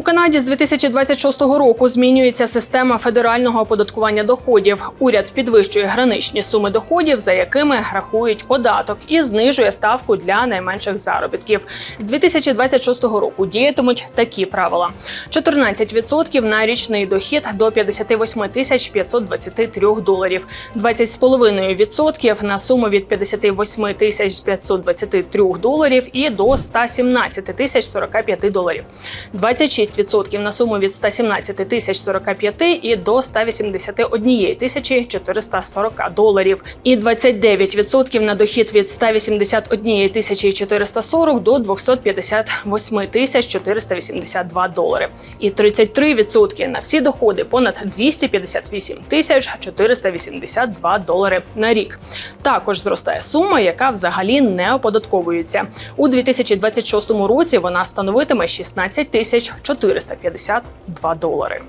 У Канаді з 2026 року змінюється система федерального оподаткування доходів. Уряд підвищує граничні суми доходів, за якими рахують податок, і знижує ставку для найменших заробітків. З 2026 року діятимуть такі правила: 14% на річний дохід до 58 тисяч 523 доларів, 20,5% на суму від 58 тисяч 523 доларів і до 117 тисяч 45 доларів, 26% на суму від 117 тисяч 45 і до 181 тисячі 440 доларів, і 29% на дохід від 181 тисячі 440 до 258 тисяч 482 долари, і 33% на всі доходи понад 258 тисяч 482 долари на рік. Також зростає сума, яка взагалі не оподатковується. У 2026 році вона становитиме 16 тисяч 452 долари.